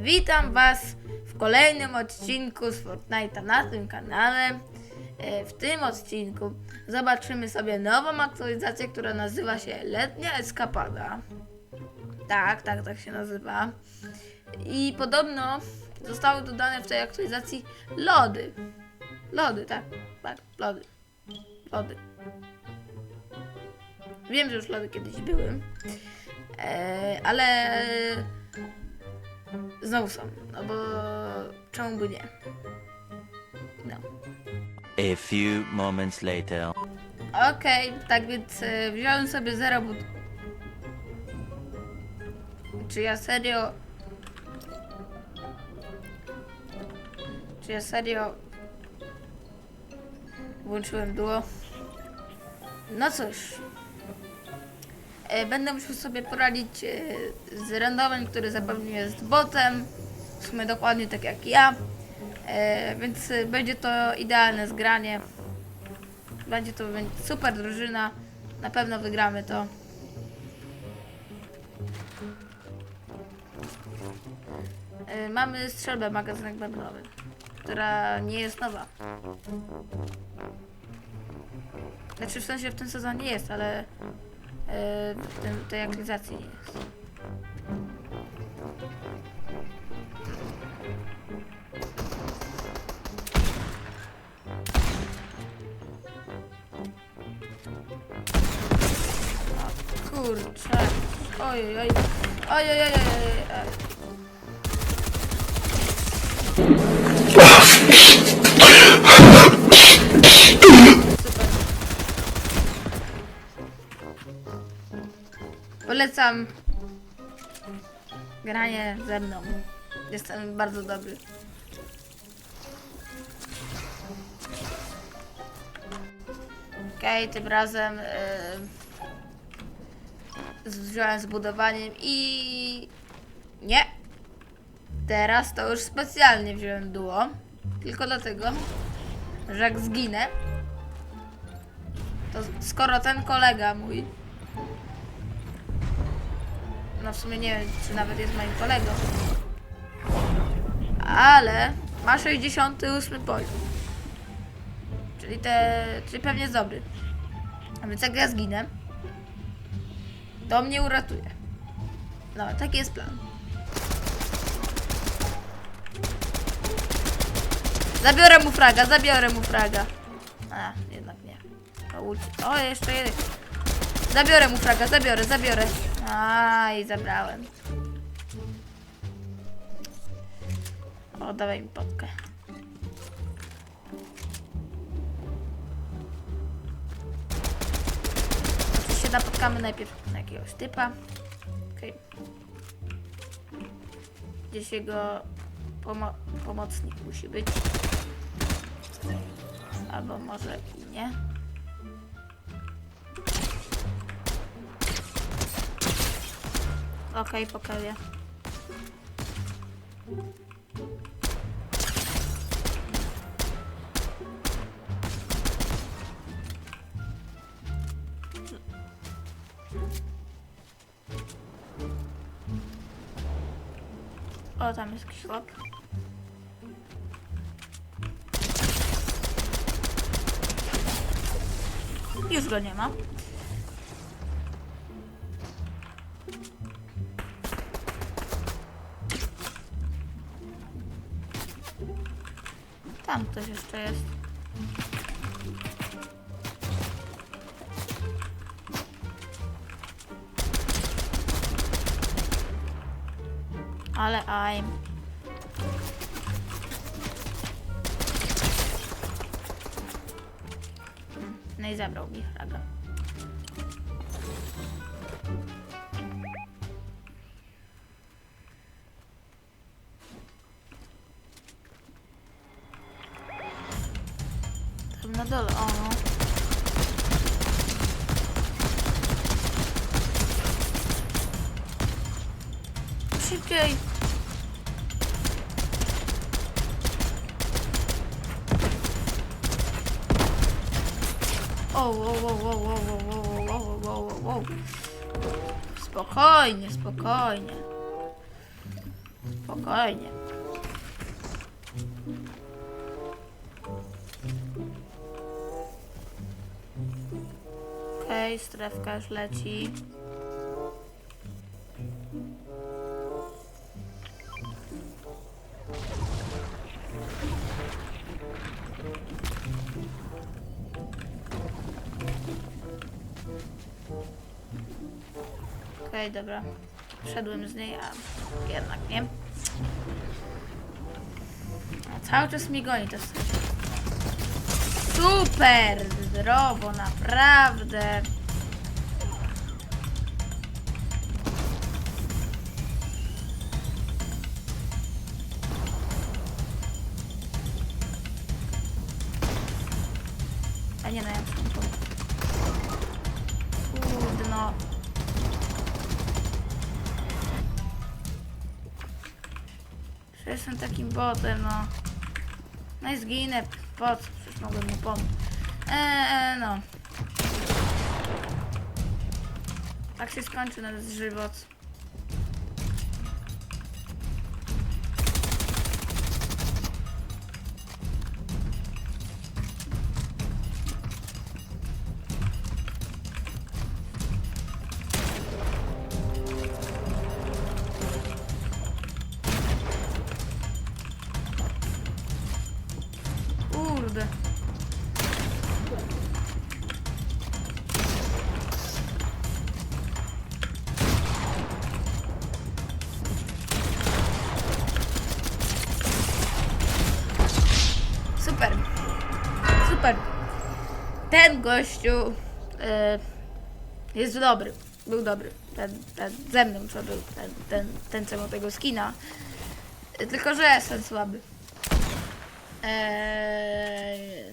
Witam Was w kolejnym odcinku z Fortnite'a na tym kanale. E, W tym odcinku zobaczymy sobie nową aktualizację, która nazywa się Letnia Eskapada. Tak, tak, tak się nazywa. I podobno zostały dodane w tej aktualizacji lody. Lody, tak, tak, lody. Lody. Wiem, że już lody kiedyś były, e, ale znowu są, no bo czemu by nie? No. A few moments later. Okej, tak więc e, wziąłem sobie zero but... Czy ja serio... Czy ja serio... Włączyłem duo? No cóż. E, Będę musiał sobie poradzić e, z randomem, który zapewne jest botem. W sumie dokładnie tak jak ja. E, Więc będzie to idealne zgranie. Będzie to będzie super drużyna. Na pewno wygramy to. Mamy strzelbę magazynek bębnowy, która nie jest nowa. Znaczy w sensie w tym sezonie jest, ale w yy, tej aktualizacji jest. O kurczę. Ojej, ojej. Ojej, ojej, ojej. Polecam granie ze mną. Jestem bardzo dobry. Okej, tym razem yy, wziąłem z i nie. Teraz to już specjalnie wziąłem duo. Tylko dlatego, że jak zginę, to skoro ten kolega mój, no w sumie nie wiem, czy nawet jest moim kolegą, ale ma 68 poziom. Czyli, te, czyli pewnie jest dobry. A więc jak ja zginę, to mnie uratuje. No, taki jest plan. Zabiorę mu fraga, zabiorę mu fraga. A, jednak nie. O, jeszcze jeden. Zabiorę mu fraga, zabiorę, zabiorę. A, i zabrałem. O, dawaj mi potkę. Oczywiście napotkamy najpierw na jakiegoś typa. Okej. Gdzieś jego pomo pomocnik musi być. Albo może i nie. Okej, pokażę. O, tam jest jakiś. Już go nie ma. Tam ktoś jeszcze jest. Ale I'm. No i zabrał mi. Na dole, o no. Szybciej! O, o, o, o, o, o, o, o, o, o, o. Spokojnie, spokojnie. Spokojnie. Okej, strefka już leci. Okej, dobra. Wszedłem z niej, a jednak nie. A cały czas mnie goni to jest. Super! Zdrowo, naprawdę. A nie, no ja Kurde, no. Jestem takim botem, no. No i zginę. Po co? Przecież mogłem mu pomóc. Eee, no. Tak się skończy nasz żywot. Ten gościu e, jest dobry. Był dobry. Ten, ten ze mną, co był. Ten, ten, ten co miał tego skina. Tylko, że jestem słaby. Eee,